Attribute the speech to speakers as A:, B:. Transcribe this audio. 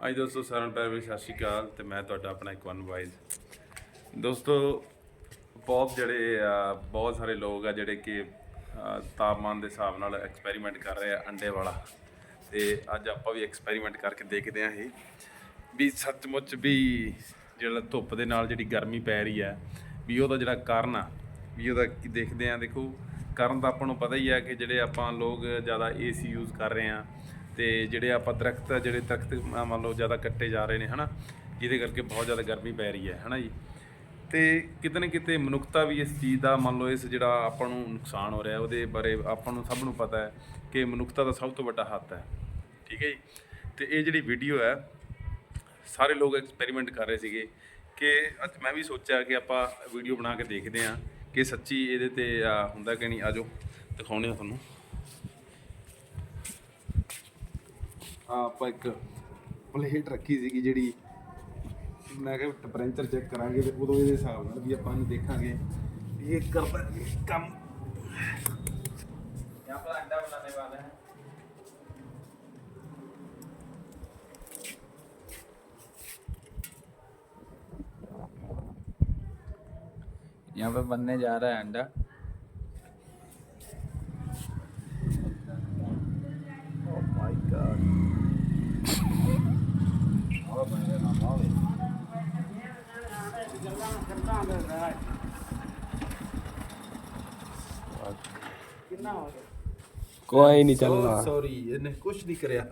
A: ਅੱਜ ਦੋਸਤੋ ਸਾਰਿਆਂ ਨੂੰ ਪਿਆਰ ਭਰੀ ਸਤਿ ਸ਼੍ਰੀ ਅਕਾਲ ਤੇ ਮੈਂ ਤੁਹਾਡਾ ਆਪਣਾ ਇੱਕ ਵਨ ਵਾਈਜ਼ ਦੋਸਤੋ ਬਹੁਤ ਜਿਹੜੇ ਆ, ਬਹੁਤ ਸਾਰੇ ਲੋਕ ਆ ਜਿਹੜੇ ਕਿ ਤਾਪਮਾਨ ਦੇ ਹਿਸਾਬ ਨਾਲ ਐਕਸਪੈਰੀਮੈਂਟ ਕਰ ਰਹੇ ਆ ਅੰਡੇ ਵਾਲਾ। ਤੇ ਅੱਜ ਆਪਾਂ ਵੀ ਐਕਸਪੈਰੀਮੈਂਟ ਕਰਕੇ ਦੇਖਦੇ ਹਾਂ ਇਹ ਵੀ ਸੱਚਮੁੱਚ ਵੀ ਜਿਹੜਾ ਧੁੱਪ ਦੇ ਨਾਲ ਜਿਹੜੀ ਗਰਮੀ ਪੈ ਰਹੀ ਹੈ ਵੀ ਉਹਦਾ ਜਿਹੜਾ ਕਾਰਨ ਆ ਵੀ ਉਹਦਾ ਕੀ ਦੇਖਦੇ ਆ। ਦੇਖੋ ਕਾਰਨ ਤਾਂ ਆਪਾਂ ਨੂੰ ਪਤਾ ਹੀ ਆ ਕਿ ਜਿਹੜੇ ਆਪਾਂ ਲੋਕ ਜ਼ਿਆਦਾ ਏਸੀ ਯੂਜ਼ ਕਰ ਰਹੇ ਆ ਤੇ ਜਿਹੜੇ ਆਪਾਂ ਦਰਖਤ ਆ, ਜਿਹੜੇ ਦਰਖਤ ਮੰਨ ਲਓ ਜ਼ਿਆਦਾ ਕੱਟੇ ਜਾ ਰਹੇ ਨੇ ਹਨਾ? ਜਿਹਦੇ ਕਰਕੇ ਬਹੁਤ ਜ਼ਿਆਦਾ ਗਰਮੀ ਪੈ ਰਹੀ ਹੈ ਹਨਾ ਜੀ? ਤੇ ਕਿਤੇ ਨਾ ਕਿਤੇ ਮਨੁੱਖਤਾ ਵੀ ਇਸ ਚੀਜ਼ ਦਾ ਮੰਨ ਲਓ ਇਸ ਜਿਹੜਾ ਆਪਾਂ ਨੂੰ ਨੁਕਸਾਨ ਹੋ ਰਿਹਾ ਉਹਦੇ ਬਾਰੇ ਆਪਾਂ ਨੂੰ ਸਭ ਨੂੰ ਪਤਾ ਹੈ ਕਿ ਮਨੁੱਖਤਾ ਦਾ ਸਭ ਤੋਂ ਵੱਡਾ ਹੱਥ ਹੈ। ਠੀਕ ਹੈ ਜੀ? ਤੇ ਇਹ ਜਿਹੜੀ ਵੀਡੀਓ ਹੈ ਸਾਰੇ ਲੋਕ ਐਕਸਪੈਰੀਮੈਂਟ ਕਰ ਰਹੇ ਸੀਗੇ ਕਿ ਅੱਜ ਮੈਂ ਵੀ ਸੋਚਿਆ ਕਿ ਆਪਾਂ ਵੀਡੀਓ ਬਣਾ ਕੇ ਦੇਖਦੇ ਹਾਂ ਕਿ ਸੱਚੀ ਇਹਦੇ ਤੇ ਹੁੰਦਾ ਕਿ ਨਹੀਂ? ਆਜੋ ਦਿਖਾਉਣੇ ਆ ਤੁਹਾਨੂੰ ਆ ਆਪਾਂ ਇੱਕ ਪਲੇਟ ਰੱਖੀ ਸੀਗੀ ਜਿਹੜੀ ਮੈਂ ਕਿਹਾ ਟੈਂਪਰੇਚਰ ਚੈੱਕ ਕਰਾਂਗੇ ਤੇ ਉਦੋਂ ਇਹਦੇ ਹਿਸਾਬ ਨਾਲ ਵੀ ਆਪਾਂ ਨੂੰ ਦੇਖਾਂਗੇ ਵੀ ਇਹ ਕਰਦਾ ਕਿ ਕੰਮ
B: यहाँ पर अंडा बनाने वाला है यहाँ पे बनने जा रहा है अंडा
C: ਕੋਈ ਨਹੀਂ ਚੱਲਣਾ।
A: ਸੌਰੀ ਇਹਨੇ ਕੁਝ ਨਹੀਂ ਕਰਿਆ।